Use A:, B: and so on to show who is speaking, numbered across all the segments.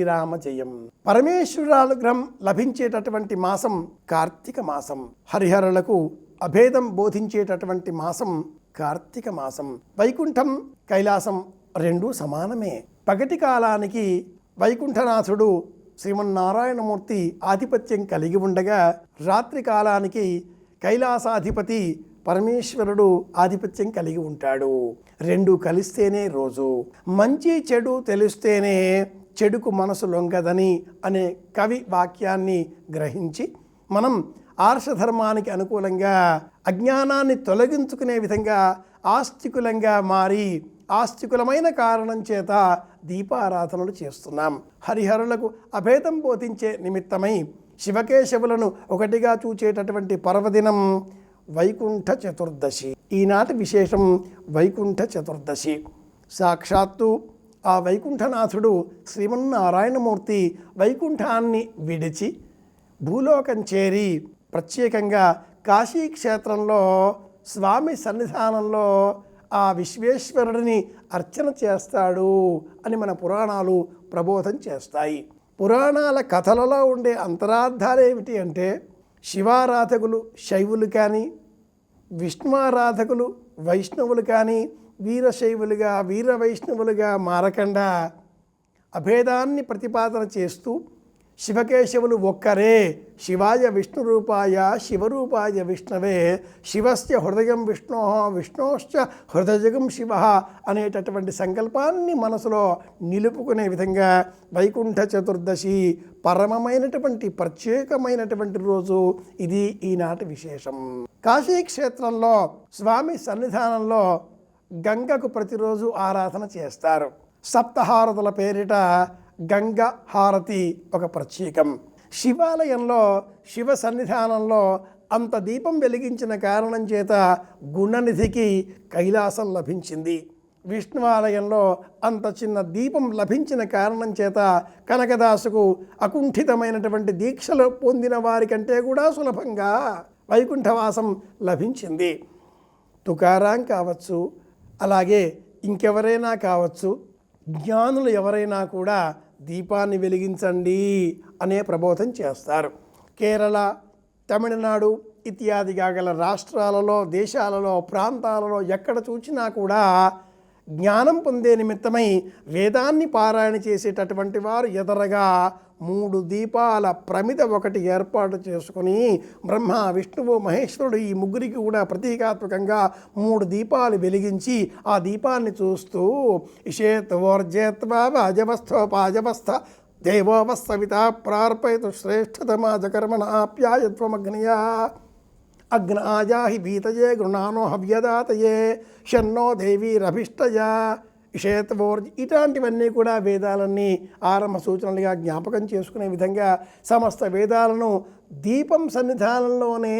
A: శ్రీరామ జయం. పరమేశ్వరానుగ్రహం లభించేటటువంటి మాసం కార్తీక మాసం. హరిహరులకు అభేదం బోధించేటటువంటి మాసం కార్తీక మాసం. వైకుంఠం కైలాసం రెండూ సమానమే. పగటి కాలానికి వైకుంఠనాథుడు శ్రీమన్నారాయణమూర్తి ఆధిపత్యం కలిగి ఉండగా రాత్రి కాలానికి కైలాసాధిపతి పరమేశ్వరుడు ఆధిపత్యం కలిగి ఉంటాడు. రెండు కలిస్తేనే రోజు. మంచి చెడు తెలిస్తేనే చెడుకు మనసు లొంగదని అనే కవి వాక్యాన్ని గ్రహించి మనం ఆర్షధర్మానికి అనుకూలంగా అజ్ఞానాన్ని తొలగించుకునే విధంగా ఆస్తికులంగా మారి ఆస్తికులమైన కారణం చేత దీపారాధనలు చేస్తున్నాం. హరిహరులకు అభేదం బోధించే నిమిత్తమై శివకేశవులను ఒకటిగా చూచేటటువంటి పర్వదినం వైకుంఠ చతుర్దశి. ఈనాటి విశేషం వైకుంఠ చతుర్దశి. సాక్షాత్తు ఆ వైకుంఠనాథుడు శ్రీమన్నారాయణమూర్తి వైకుంఠాన్ని విడిచి భూలోకం చేరి ప్రత్యేకంగా కాశీక్షేత్రంలో స్వామి సన్నిధానంలో ఆ విశ్వేశ్వరుడిని అర్చన చేస్తాడు అని మన పురాణాలు ప్రబోధం చేస్తాయి. పురాణాల కథలలో ఉండే అంతరార్థాలు ఏమిటి అంటే శివారాధకులు శైవులు కానీ విష్ణువారాధకులు వైష్ణవులు కానీ వీరశైవులుగా వీర వైష్ణవులుగా మారకుండా అభేదాన్ని ప్రతిపాదన చేస్తూ శివకేశవులు ఒక్కరే. శివాయ విష్ణు రూపాయ శివరూపాయ విష్ణవే. శివస్య హృదయం విష్ణో విష్ణోశ్చ హృదయగం శివ అనేటటువంటి సంకల్పాన్ని మనసులో నిలుపుకునే విధంగా వైకుంఠ చతుర్దశి పరమమైనటువంటి ప్రత్యేకమైనటువంటి రోజు ఇది ఈనాటి విశేషం. కాశీ క్షేత్రంలో స్వామి సన్నిధానంలో గంగకు ప్రతిరోజు ఆరాధన చేస్తారు. సప్తహారతుల పేరిట గంగ హారతి ఒక ప్రత్యేకం. శివాలయంలో శివ సన్నిధానంలో అంత దీపం వెలిగించిన కారణం చేత గుణనిధికి కైలాసం లభించింది. విష్ణువాలయంలో అంత చిన్న దీపం లభించిన కారణం చేత కనకదాసుకు అకుంఠితమైనటువంటి దీక్షలు పొందిన వారికంటే కూడా సులభంగా వైకుంఠవాసం లభించింది. తుకారాం కావచ్చు అలాగే ఇంకెవరైనా కావచ్చు జ్ఞానులు ఎవరైనా కూడా దీపాన్ని వెలిగించండి అనే ప్రబోధం చేస్తారు. కేరళ తమిళనాడు ఇత్యాదిగా గల రాష్ట్రాలలో దేశాలలో ప్రాంతాలలో ఎక్కడ చూసినా కూడా జ్ఞానం పొందే నిమిత్తమై వేదాన్ని పారాయణ చేసేటటువంటి వారు ఎదరగా మూడు దీపాల ప్రమిద ఒకటి ఏర్పాటు చేసుకుని బ్రహ్మ విష్ణువు మహేశ్వరుడు ఈ ముగ్గురికి కూడా ప్రతీకాత్మకంగా మూడు దీపాలు వెలిగించి ఆ దీపాన్ని చూస్తూ ఇషేత్వోర్జేత్వాజవస్థోపాజవస్థ దేవోవస్థవిత ప్రార్పయతు శ్రేష్ఠతమాజకర్మణాప్యాయత్వమగ్నియా అగ్నాయాహి భీతయే గృణానో హవ్యదాతయే షన్నో దేవీరభిష్టయ ఇషేతవోర్జ్ ఇట్లాంటివన్నీ కూడా వేదాలన్నీ ఆరంభ సూచనలుగా జ్ఞాపకం చేసుకునే విధంగా సమస్త వేదాలను దీపం సన్నిధానంలోనే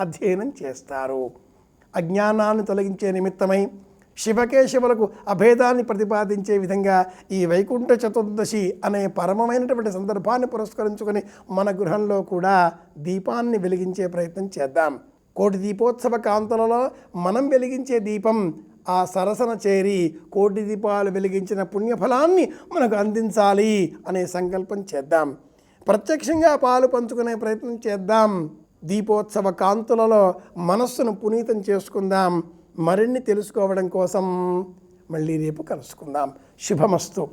A: అధ్యయనం చేస్తారు. అజ్ఞానాన్ని తొలగించే నిమిత్తమై శివకేశవులకు అభేదాన్ని ప్రతిపాదించే విధంగా ఈ వైకుంఠ చతుర్దశి అనే పరమమైనటువంటి సందర్భాన్ని పురస్కరించుకొని మన గృహంలో కూడా దీపాన్ని వెలిగించే ప్రయత్నం చేద్దాం. కోటి దీపోత్సవ కాంతులలో మనం వెలిగించే దీపం ఆ సరసన చేరి కోటి దీపాలు వెలిగించిన పుణ్యఫలాన్ని మనకు అందించాలి అనే సంకల్పం చేద్దాం. ప్రత్యక్షంగా పాలు పంచుకునే ప్రయత్నం చేద్దాం. దీపోత్సవ కాంతులలో మనస్సును పునీతం చేసుకుందాం. మరిన్ని తెలుసుకోవడం కోసం మళ్ళీ రేపు కలుసుకుందాం. శుభమస్తు.